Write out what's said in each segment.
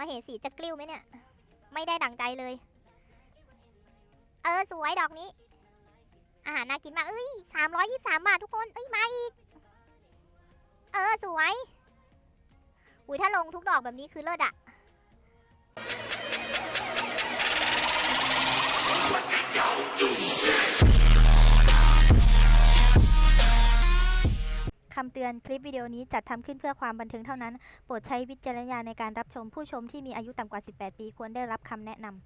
มาเหสีจะกลิ้วไหมเนี่ย ไม่ได้ดั่งใจเลย เออสวยดอกนี้ อาหารน่ากินมากเอ้ยสามร้อยยี่สามบาททุกคน เอ้ยมาอีก เออสวย อุ้ยถ้าลงทุกดอกแบบนี้คือเลิศอะ คำเตือนคลิปวิดีโอนี้จัดทำขึ้นเพื่อความบันเทิงเท่านั้น โปรดใช้วิจารณญาณในการรับชมผู้ชมที่มีอายุต่ำกว่า 18 ปีควรได้รับคำแนะนำ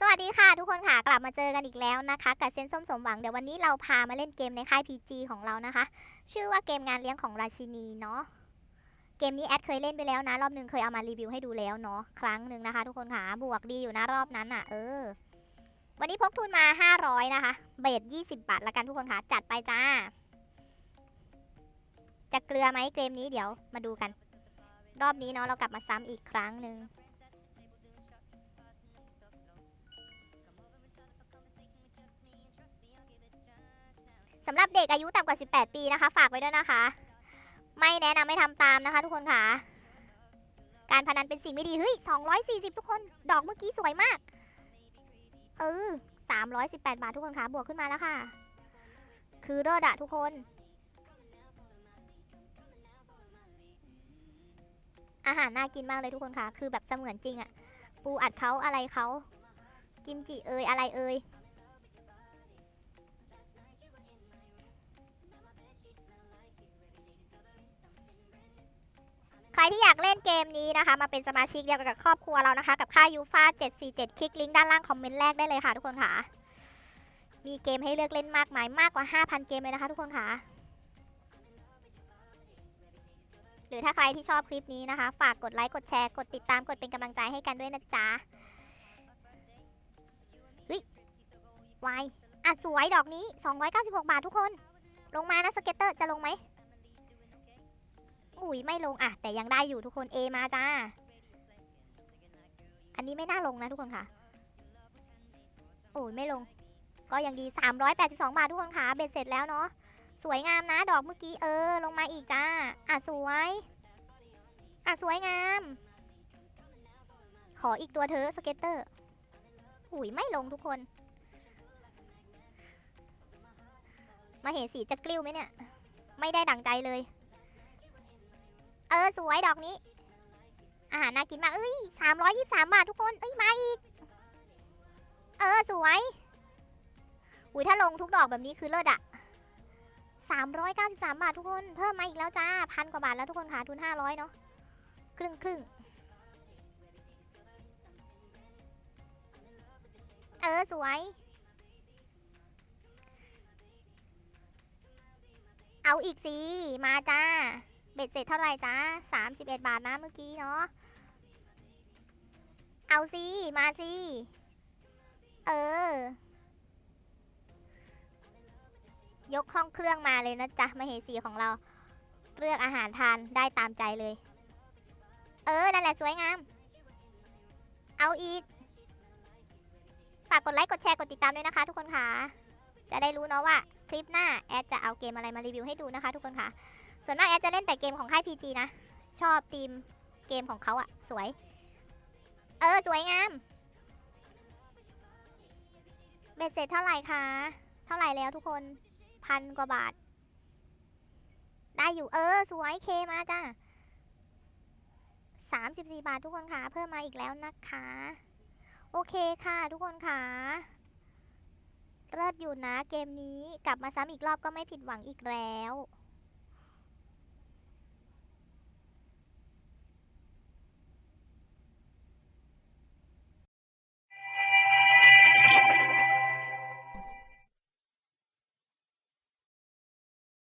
สวัสดีค่ะทุกคนค่ะ กลับมาเจอกันอีกแล้วนะคะ กับเซนส้มสมหวัง เดี๋ยววันนี้เราพามาเล่นเกมในค่าย PG ของเรานะคะ ชื่อว่าเกมงานเลี้ยงของราชินีเนาะเกมนี้แอดเคยเล่นไปแล้วนะ รอบหนึงเคยเอามารีวิวให้ดูแล้วเนาะครั้งหนึ่งนะคะ ทุกคนค่ะบวกดีอยู่นะรอบนั้นอะเออ วันนี้พกทุนมา 500 นะคะ เบส20 บาทละกันทุกคนค่ะ จัดไปจ้า จะเกลือไหมเกมนี้เดี๋ยวมาดูกัน รอบนี้เนาะเรากลับมาซ้ำอีกครั้งหนึ่งสำหรับเด็กอายุต่ำกว่า 18 ปีนะคะ ฝากไว้ด้วยนะคะ ไม่แนะนำให้ทำตามนะคะทุกคนค่ะ การพนันเป็นสิ่งไม่ดี เฮ้ย 240 ทุกคน ดอกเมื่อกี้สวยมาก เออ318 บาททุกคนค่ะบวกขึ้นมาแล้วค่ะ คือเลิศอะทุกคน อาหารน่ากินมากเลยทุกคนค่ะคือแบบเสมือนจริงอะปูอัดเขาอะไรเขากิมจิเอยอะไรเอย ที่อยากเล่นเกมนี้นะคะ มาเป็นสมาชิกเดียวกับครอบครัวเรานะคะ กับค่ายูฟา747 คลิกลิงก์ด้านล่างคอมเมนต์แรกได้เลยค่ะทุกคนค่ะ มีเกมให้เลือกเล่นมากมายมากกว่า 5,000 เกมเลยนะคะทุกคนค่ะ หรือถ้าใครที่ชอบคลิปนี้นะคะ ฝากกดไลค์ กดแชร์ กดติดตาม กดเป็นกำลังใจให้กันด้วยนะจ๊ะเฮ้ยวายอะสวยดอกนี้ 296 บาททุกคน ลงมานะสเก็ตเตอร์จะลงไหม อุ้ยไม่ลงอะ แต่ยังได้อยู่ทุกคน A มาจ้า อันนี้ไม่น่าลงนะทุกคนค่ะ โอ้ยไม่ลง ก็ยังดี 382 บาททุกคนค่ะ เบ็ดเสร็จแล้วเนาะ สวยงามนะ ดอกเมื่อกี้เออ ลงมาอีกจ้า อะสวย อะสวยงาม ขออีกตัวเธอสเก็ตเตอร์ อุ้ยไม่ลงทุกคน มาเห็นสีจะกลิ้วไหมเนี่ย ไม่ได้ดั่งใจเลย เออสวยดอกนี้ อาหารน่ากินมากเอ้ยสามร้อยยี่สามบาททุกคนเอ้ยมาอีก เออสวยอุ้ยถ้าลงทุกดอกแบบนี้คือเลิศอะสามร้อยเก้าสิบสามบาททุกคน เพิ่มมาอีกแล้วจ้าพันกว่าบาทแล้วทุกคนค่ะทุนห้าร้อยเนาะครึ่งครึ่งเออ สวย เอาอีกสิ มาจ้า เบ็ดเสร็จเท่าไหร่จ้าสามสิบเอ็ดบาทนะเมื่อกี้เนาะ เอาสิ มาสิ เออ ยกห้องเครื่องมาเลยนะจ๊ะมาเหสีของเรา เลือกอาหารทานได้ตามใจเลย เออ นั่นแหละสวยงาม เอาอีก ฝากกดไลค์ กดแชร์ กดติดตามด้วยนะคะทุกคนค่ะ จะได้รู้เนาะว่าคลิปหน้า แอดจะเอาเกมอะไรมารีวิวให้ดูนะคะทุกคนค่ะ ส่วนมากแอดจะเล่นแต่เกมของค่าย PG นะ ชอบธีมเกมของเขาอะสวย เออ สวยงาม เบ็ดเสร็จเท่าไหร่คะ เท่าไหร่แล้วทุกคนพันกว่าบาท ได้อยู่เออ สวยเคมาจ้าสามสิบสี่บาททุกคนค่ะ เพิ่มมาอีกแล้วนะคะ โอเคค่ะทุกคนค่ะเลิศอยู่นะเกมนี้กลับมาซ้ำอีกรอบก็ไม่ผิดหวังอีกแล้ว